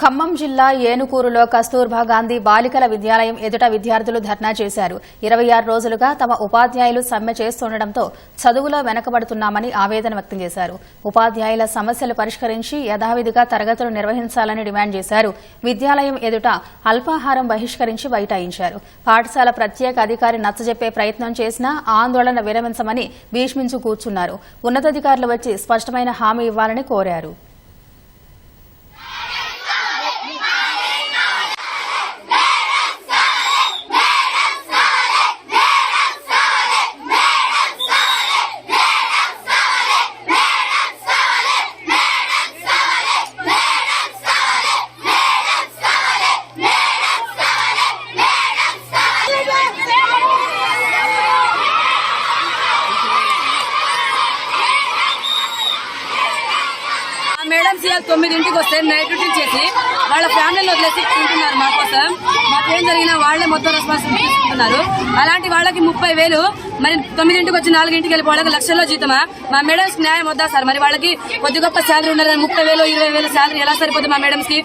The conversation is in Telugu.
ఖమ్మం జిల్లా ఏనుకూరులో కస్తూర్బా గాంధీ బాలికల విద్యాలయం ఎదుట విద్యార్థులు ధర్నా చేశారు. ఇరవై ఆరు రోజులుగా తమ ఉపాధ్యాయులు సమ్మె చేస్తుండటంతో చదువులో వెనకబడుతున్నామని ఆవేదన వ్యక్తం చేశారు. ఉపాధ్యాయుల సమస్యలు పరిష్కరించి యథావిధిగా తరగతులు నిర్వహించాలని డిమాండ్ చేశారు. విద్యాలయం ఎదుట అల్పాహారం బహిష్కరించి బైఠాయించారు. పాఠశాల ప్రత్యేక అధికారి నచ్చజెప్పే ప్రయత్నం చేసినా ఆందోళన విరమించమని భీష్మించు కూర్చున్నారు. ఉన్నతాధికారులు వచ్చి స్పష్టమైన హామీ ఇవ్వాలని కోరారు. ఆ తొమ్మిదింటికి వస్తే నైట్ డ్యూటీ చేసి వాళ్ళ ఫ్యామిలీలో వదిలేసి తింటున్నారు మా కోసం. మాకేం జరిగినా వాళ్ళే మొత్తం రెస్పాన్సిబిలిటీ తీసుకుంటున్నారు. అలాంటి వాళ్ళకి ముప్పై వేలు మరి తొమ్మిదింటికి వచ్చి నాలుగింటికి వెళ్ళి వాళ్ళకి లక్షల్లో జీతమా? మా మేడమ్స్ న్యాయం వద్దా సార్? మరి వాళ్ళకి కొద్ది గొప్ప శాలరీ ఉన్నారు ముప్పై వేలు ఇరవై వేలు శాలరీ ఎలా సరిపోతుంది మా మేడమ్స్కి